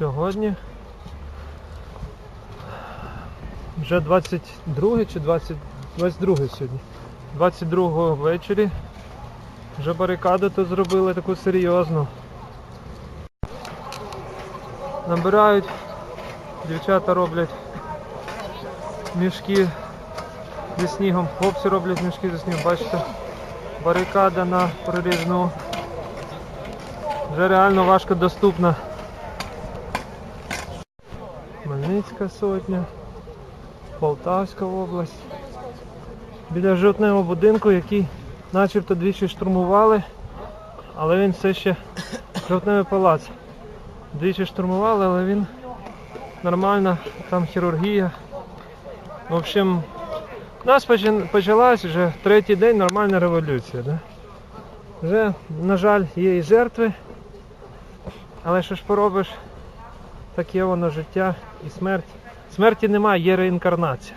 Сьогодні вже 22 чи 20, 22 сьогодні. 22 ввечері. Вже барикаду тут зробили таку серйозну. Набирають, дівчата роблять мішки зі снігом, хлопці роблять мішки зі снігом, бачите, барикада на прорізну. Вже реально важко доступна. Хмельницька сотня, Полтавська область. Біля жовтневого будинку, який начебто двічі штурмували, але він все ще жовтневий палац. Двічі штурмували, але він нормально, там хірургія. В общем, у нас почалась вже третій день нормальна революція. Да? Вже, на жаль, є і жертви, але що ж поробиш, таке воно життя і смерть. Смерті немає, є реінкарнація.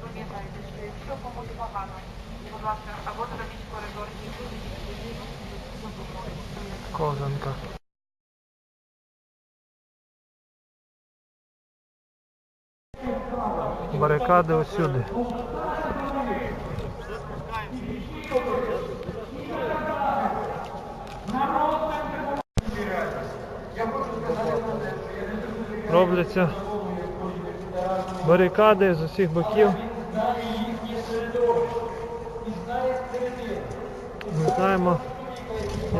Пам'ятайте, що якщо Робляться барикади з усіх боків. Ми знаємо,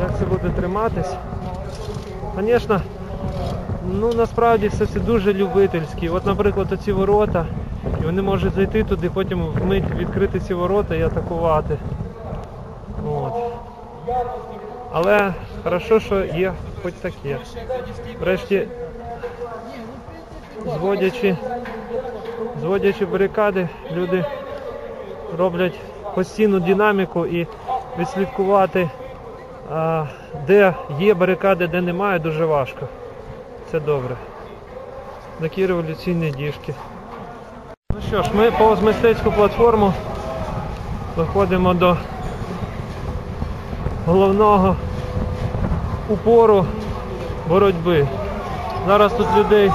як це буде триматись. Звісно, ну насправді все це дуже любительське. От, наприклад, оці ворота, і вони можуть зайти туди, потім вмить відкрити ці ворота і атакувати. От. Але хорошо, що є хоч таке. Врешті, зводячи, зводячи барикади, люди роблять постійну динаміку і відслідкувати, де є барикади, де немає, дуже важко. Це добре. Такі революційні діжки. Ну що ж, ми повз мистецьку платформу виходимо до головного упору боротьби. Зараз тут людей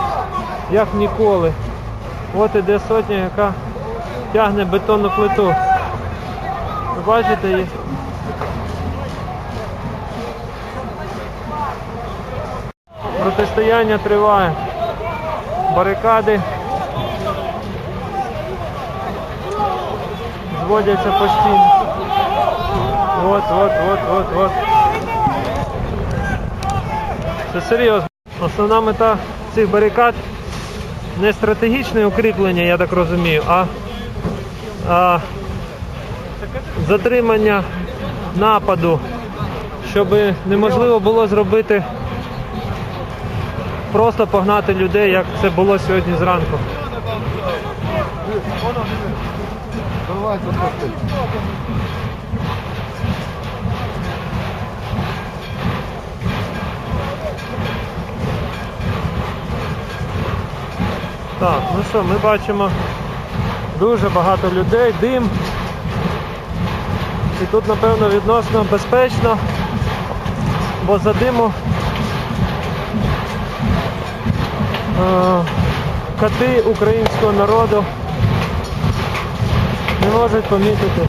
як ніколи. От іде сотня, яка тягне бетонну плиту. Ви бачите її? Протистояння триває. Барикади зводяться постійно. От, от, от, от, от. Це серйозно. Основна мета цих барикад не стратегічне укріплення, я так розумію, а, а затримання нападу, щоб неможливо було зробити просто погнати людей, як це було сьогодні зранку. Так, ну що, ми бачимо дуже багато людей, дим. І тут, напевно, відносно безпечно, бо за диму е, коти українського народу не можуть помітити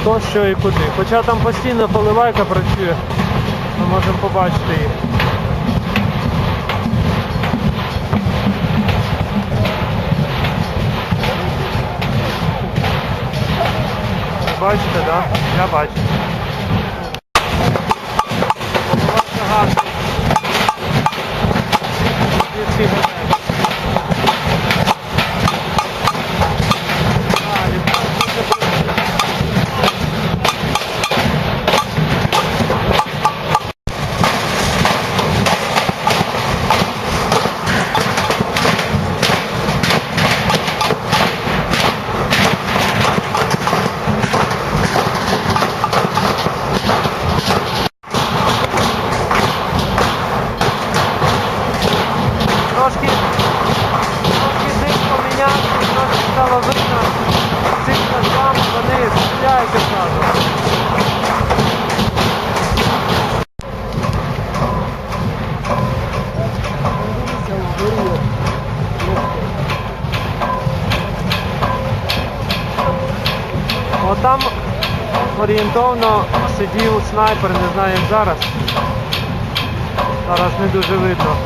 хто що і куди. Хоча там постійно поливайка працює, ми можемо побачити їх. Ви Бачите, так? Да? Я бачу. Поливайка орієнтовно сидів снайпер, не знаю як зараз. Зараз не дуже видно.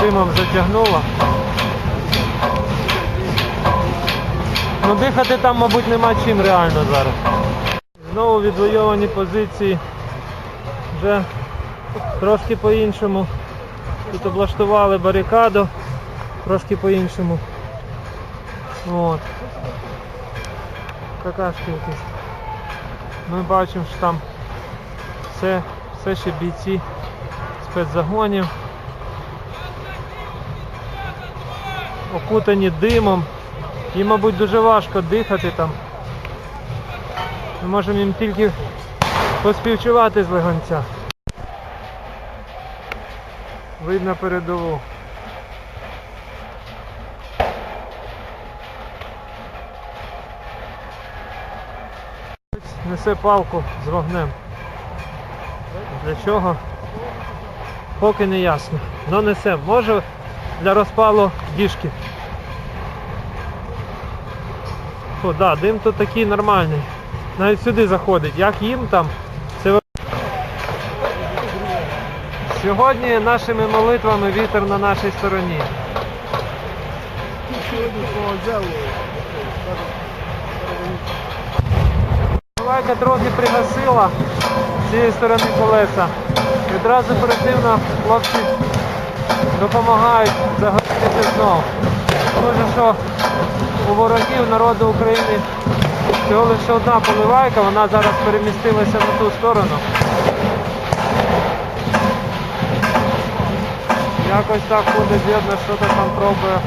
Димом затягнуло. Ну дихати там, мабуть, нема чим реально зараз. Знову відвойовані позиції. Вже трошки по-іншому. Тут облаштували барикаду, трошки по-іншому. От. Какашки якісь. Ми бачимо, що там все, все ще бійці спецзагонів. Окутані димом. Їм, мабуть, дуже важко дихати там. Ми можемо їм тільки поспівчувати з легонця. Видно передову. Несе палку з вогнем. Для чого? Поки не ясно. Но несе. Може для розпалу діжки. О, да, дим тут такий нормальний. Навіть сюди заходить. Як їм там, це Сьогодні нашими молитвами вітер на нашій стороні. Лайка трохи пригасила з цієї сторони колеса. І одразу оперативно хлопці допомагають загорітися знов. Може, що у ворогів народу України всього лише одна поливайка, вона зараз перемістилася на ту сторону. Якось так ходить видно, що то там пробує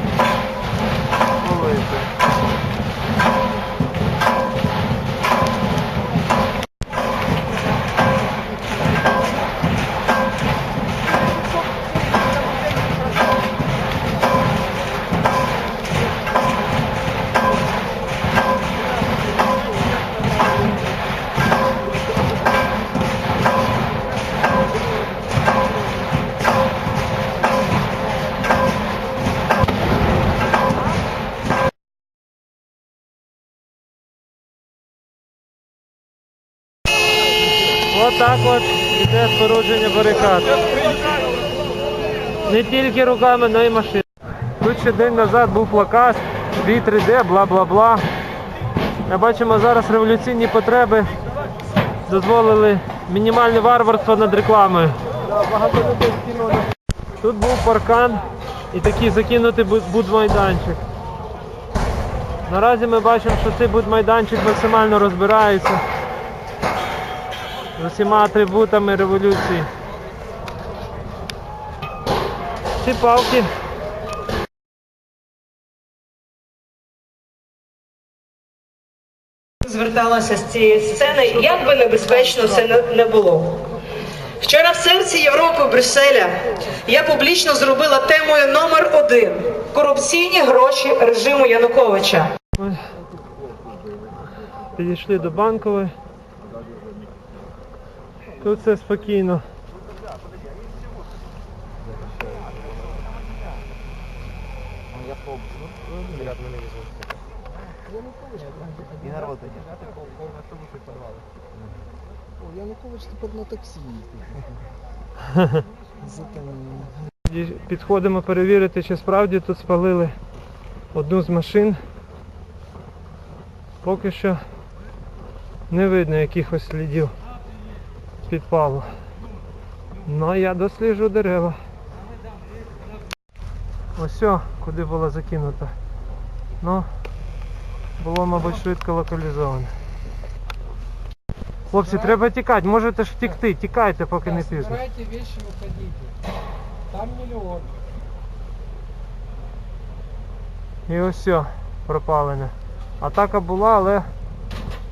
спорудження барикад. Не тільки руками, але й машинами. Тут ще день назад був плакат, бій 3D, бла-бла-бла. Ми бачимо зараз революційні потреби дозволили мінімальне варварство над рекламою. Тут був паркан і такий закинутий будмайданчик. Наразі ми бачимо, що цей будмайданчик максимально розбирається з усіма атрибутами революції. Ці палки зверталася з цієї сцени, як би небезпечно це не- було. Вчора в серці Європи, Брюсселя, я публічно зробила темою номер один корупційні гроші режиму Януковича. Підійшли до банкової. Тут все спокійно. Я О, Янукович тепер на таксі їздить. Підходимо перевірити, чи справді тут спалили одну з машин. Поки що не видно якихось слідів підпалу. Ну, я досліджу дерева. Ось, о, куди було закинуто. Ну, було, мабуть, швидко локалізовано. Хлопці, треба тікати, можете ж втікти, тікайте, поки не пізно. Собирайте вещи, уходите. Там миллион. І ось все пропалене. Атака була, але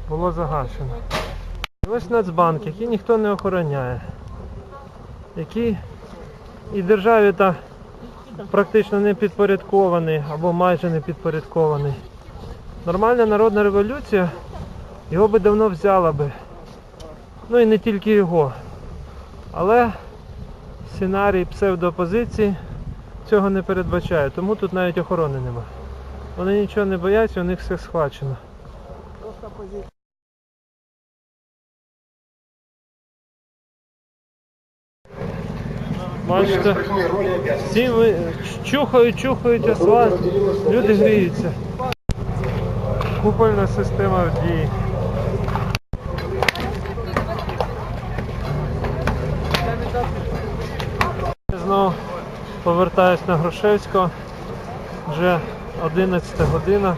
було загашено. Ось Нацбанк, який ніхто не охороняє. Який і державі та практично не підпорядкований або майже не підпорядкований. Нормальна народна революція його би давно взяла би. Ну і не тільки його. Але сценарій псевдоопозиції цього не передбачає, тому тут навіть охорони нема. Вони нічого не бояться, у них все схвачено. Бачите, всі ви чухають, чухають асфальт, люди гріються. Купольна система в дії. Знову повертаюсь на Грушевського. Вже 11 година.